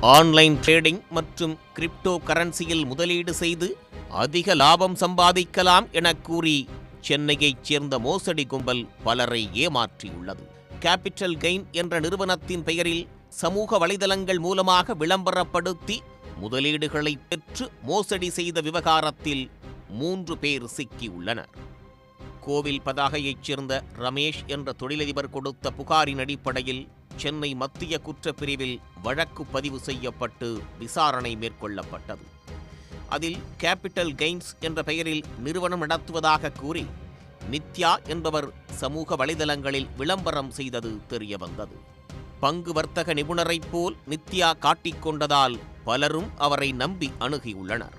Online trading மற்றும் crypto கரன்சியில் முதலீடு செய்து அதிக லாபம் சம்பாதிக்கலாம் என கூறி சென்னையைச் சேர்ந்த மோசடி கும்பல் பலரை ஏமாற்றியுள்ளது. கேபிட்டல் கெயின் என்ற நிறுவனத்தின் பெயரில் சமூக வலைதளங்கள் மூலமாக விளம்பரப்படுத்தி முதலீடுகளை பெற்று மோசடி செய்த விவகாரத்தில் மூன்று பேர் சிக்கியுள்ளனர். கோவில் பதாகையைச் சேர்ந்த ரமேஷ் என்ற தொழிலதிபர் கொடுத்த புகாரின் அடிப்படையில் சென்னை மத்திய குற்றப்பிரிவில் வழக்கு பதிவு செய்யப்பட்டு விசாரணை மேற்கொள்ளப்பட்டது. அதில் கேபிட்டல் கெய்ன்ஸ் என்ற பெயரில் நிறுவனம் நடத்துவதாக கூறி நித்யா என்பவர் சமூக வலைதளங்களில் விளம்பரம் செய்தது தெரியவந்தது. பங்கு வர்த்தக நிபுணரைப் போல் நித்யா காட்டிக்கொண்டதால் பலரும் அவரை நம்பி அணுகியுள்ளனர்.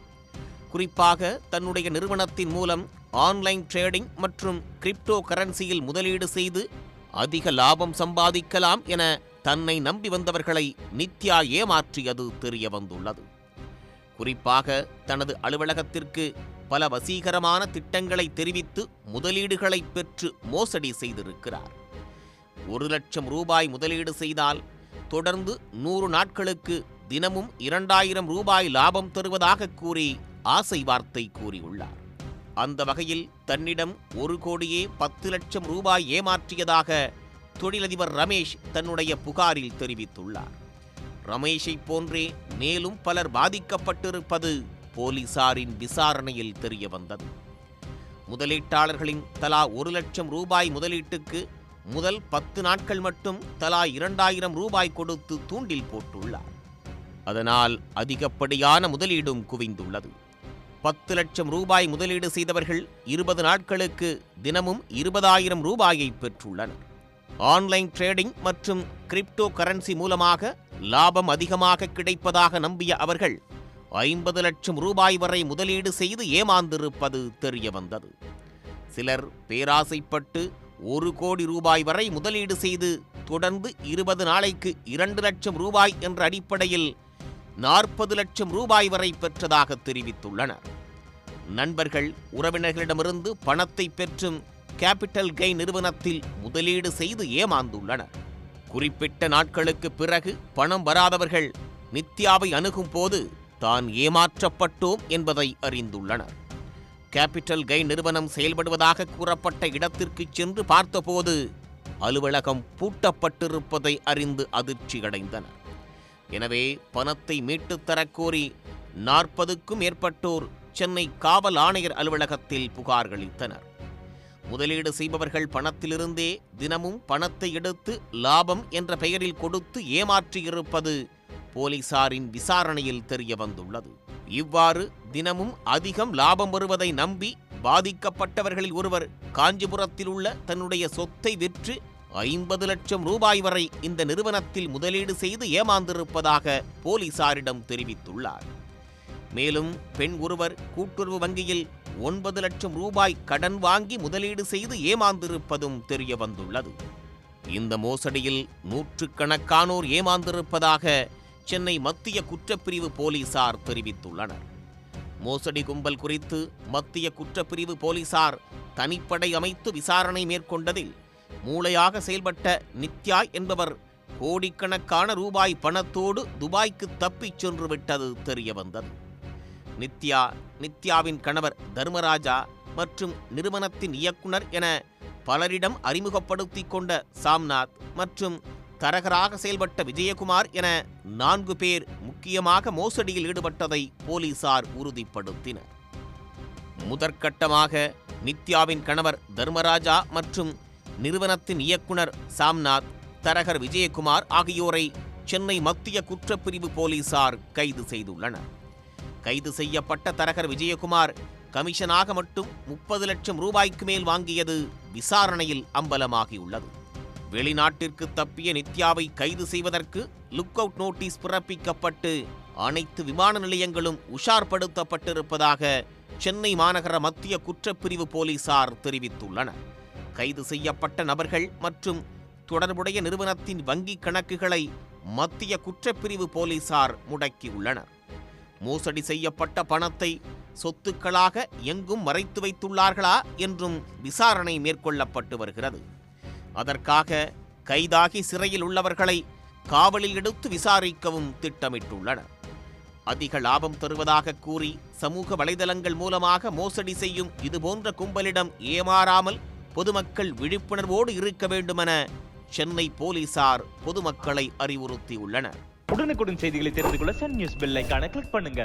குறிப்பாக தன்னுடைய நிறுவனத்தின் மூலம் ஆன்லைன் ட்ரேடிங் மற்றும் கிரிப்டோ கரன்சியில் முதலீடு செய்து அதிக லாபம் சம்பாதிக்கலாம் என தன்னை நம்பி வந்தவர்களை நித்யா ஏமாற்றியது தெரிய வந்துள்ளது குறிப்பாக தனது அலுவலகத்திற்கு பல வசீகரமான திட்டங்களை தெரிவித்து முதலீடுகளை பெற்று மோசடி செய்திருக்கிறார். ஒரு லட்சம் ரூபாய் முதலீடு செய்தால் தொடர்ந்து நூறு நாட்களுக்கு தினமும் இரண்டாயிரம் ரூபாய் லாபம் தருவதாக கூறி ஆசை வார்த்தை கூறியுள்ளார். அந்த வகையில் தன்னிடம் ஒரு கோடியே பத்து லட்சம் ரூபாய் ஏமாற்றியதாக தொழிலதிபர் ரமேஷ் தன்னுடைய புகாரில் தெரிவித்துள்ளார். ரமேஷை போன்றே மேலும் பலர் பாதிக்கப்பட்டிருப்பது போலீசாரின் விசாரணையில் தெரிய வந்தது முதலீட்டாளர்களின் தலா ஒரு லட்சம் ரூபாய் முதலீட்டுக்கு முதல் பத்து நாட்கள் மட்டும் தலா இரண்டாயிரம் ரூபாய் கொடுத்து தூண்டில் போட்டுள்ளார். அதனால் அதிகப்படியான முதலீடும் குவிந்துள்ளது. பத்து லட்சம் ரூபாய் முதலீடு செய்தவர்கள் இருபது நாட்களுக்கு தினமும் இருபதாயிரம் ரூபாயை பெற்றுள்ளனர். ஆன்லைன் ட்ரேடிங் மற்றும் கிரிப்டோ கரன்சி மூலமாக லாபம் அதிகமாக கிடைப்பதாக நம்பிய அவர்கள் ஐம்பது லட்சம் ரூபாய் வரை முதலீடு செய்து ஏமாந்திருப்பது தெரியவந்தது. சிலர் பேராசைப்பட்டு ஒரு கோடி ரூபாய் வரை முதலீடு செய்து தொடர்ந்து இருபது நாளைக்கு இரண்டு லட்சம் ரூபாய் என்ற அடிப்படையில் நாற்பது லட்சம் ரூபாய் வரை பெற்றதாக தெரிவித்துள்ளனர். நண்பர்கள் உறவினர்களிடமிருந்து பணத்தை பெற்றும் கேபிட்டல் கை நிறுவனத்தில் முதலீடு செய்து ஏமாந்துள்ளனர். குறிப்பிட்ட நாட்களுக்கு பிறகு பணம் வராதவர்கள் நித்யாவை அணுகும் போது தான் ஏமாற்றப்பட்டோம் என்பதை அறிந்துள்ளனர். கேபிட்டல் கை நிறுவனம் செயல்படுவதாக கூறப்பட்ட இடத்திற்கு சென்று பார்த்தபோது அலுவலகம் பூட்டப்பட்டிருப்பதை அறிந்து அதிர்ச்சியடைந்தனர். எனவே பணத்தை மீட்டுத் தரக்கோரி நாற்பதுக்கும் மேற்பட்டோர் சென்னை காவல் ஆணையர் அலுவலகத்தில் புகார்களித்தனர். முதலீடு செய்பவர்கள் பணத்திலிருந்தே தினமும் பணத்தை எடுத்து லாபம் என்ற பெயரில் கொடுத்து ஏமாற்றியிருப்பது போலீசாரின் விசாரணையில் தெரிய வந்துள்ளது இவ்வாறு தினமும் அதிகம் லாபம் வருவதை நம்பி பாதிக்கப்பட்டவர்களில் ஒருவர் காஞ்சிபுரத்தில் உள்ள தன்னுடைய சொத்தை விற்று ஐம்பது லட்சம் ரூபாய் வரை இந்த நிறுவனத்தில் முதலீடு செய்து ஏமாந்திருப்பதாக போலீசாரிடம் தெரிவித்துள்ளார். மேலும் பெண் ஒருவர் கூட்டுறவு வங்கியில் ஒன்பது லட்சம் ரூபாய் கடன் வாங்கி முதலீடு செய்து ஏமாந்திருப்பதும் தெரிய வந்துள்ளது இந்த மோசடியில் நூற்றுக்கணக்கானோர் ஏமாந்திருப்பதாக சென்னை மத்திய குற்றப்பிரிவு போலீசார் தெரிவித்துள்ளனர். மோசடி கும்பல் குறித்து மத்திய குற்றப்பிரிவு போலீசார் தனிப்படை அமைத்து விசாரணை மேற்கொண்டதில் மூளையாக செயல்பட்ட நித்யாய் என்பவர் கோடிக்கணக்கான ரூபாய் பணத்தோடு துபாய்க்கு தப்பிச் சென்று விட்டது தெரிய வந்தது நித்யா நித்யாவின் கணவர் தர்மராஜா மற்றும் நிறுவனத்தின் இயக்குனர் என பலரிடம் அறிமுகப்படுத்தி கொண்ட சாம்நாத் மற்றும் தரகராக செயல்பட்ட விஜயகுமார் என நான்கு பேர் முக்கியமாக மோசடியில் ஈடுபட்டதை போலீசார் உறுதிப்படுத்தினர். முதற்கட்டமாக நித்யாவின் கணவர் தர்மராஜா மற்றும் நிறுவனத்தின் இயக்குனர் சாம்நாத் தரகர் விஜயகுமார் ஆகியோரை சென்னை மத்திய குற்றப்பிரிவு போலீசார் கைது செய்துள்ளனர். கைது செய்யப்பட்ட தரகர் விஜயகுமார் கமிஷனாக மட்டும் முப்பது லட்சம் ரூபாய்க்கு மேல் வாங்கியது விசாரணையில் அம்பலமாகியுள்ளது. வெளிநாட்டிற்கு தப்பிய நித்யாவை கைது செய்வதற்கு லுக் அவுட் நோட்டீஸ் பிறப்பிக்கப்பட்டு அனைத்து விமான நிலையங்களும் உஷார்படுத்தப்பட்டிருப்பதாக சென்னை மாநகர மத்திய குற்றப்பிரிவு போலீசார் தெரிவித்துள்ளனர். கைது செய்யப்பட்ட நபர்கள் மற்றும் தொடர்புடைய நிறுவனத்தின் வங்கிக் கணக்குகளை மத்திய குற்றப்பிரிவு போலீசார் முடக்கியுள்ளனர். மோசடி செய்யப்பட்ட பணத்தை சொத்துக்களாக எங்கும் மறைத்து வைத்துள்ளார்களா என்றும் விசாரணை மேற்கொள்ளப்பட்டு வருகிறது. அதற்காக கைதாகி சிறையில் உள்ளவர்களை காவலில் எடுத்து விசாரிக்கவும் திட்டமிட்டுள்ளனர். அதிக லாபம் தருவதாக கூறி சமூக வலைதளங்கள் மூலமாக மோசடி செய்யும் இதுபோன்ற கும்பலிடம் ஏமாறாமல் பொதுமக்கள் விழிப்புணர்வோடு இருக்க வேண்டுமென சென்னை போலீசார் பொதுமக்களை அறிவுறுத்தியுள்ளனர். உடனுக்குடன் செய்திகளை தெரிந்து கொள்ள சன் நியூஸ் பெல் ஐக்கான கிளிக் பண்ணுங்க.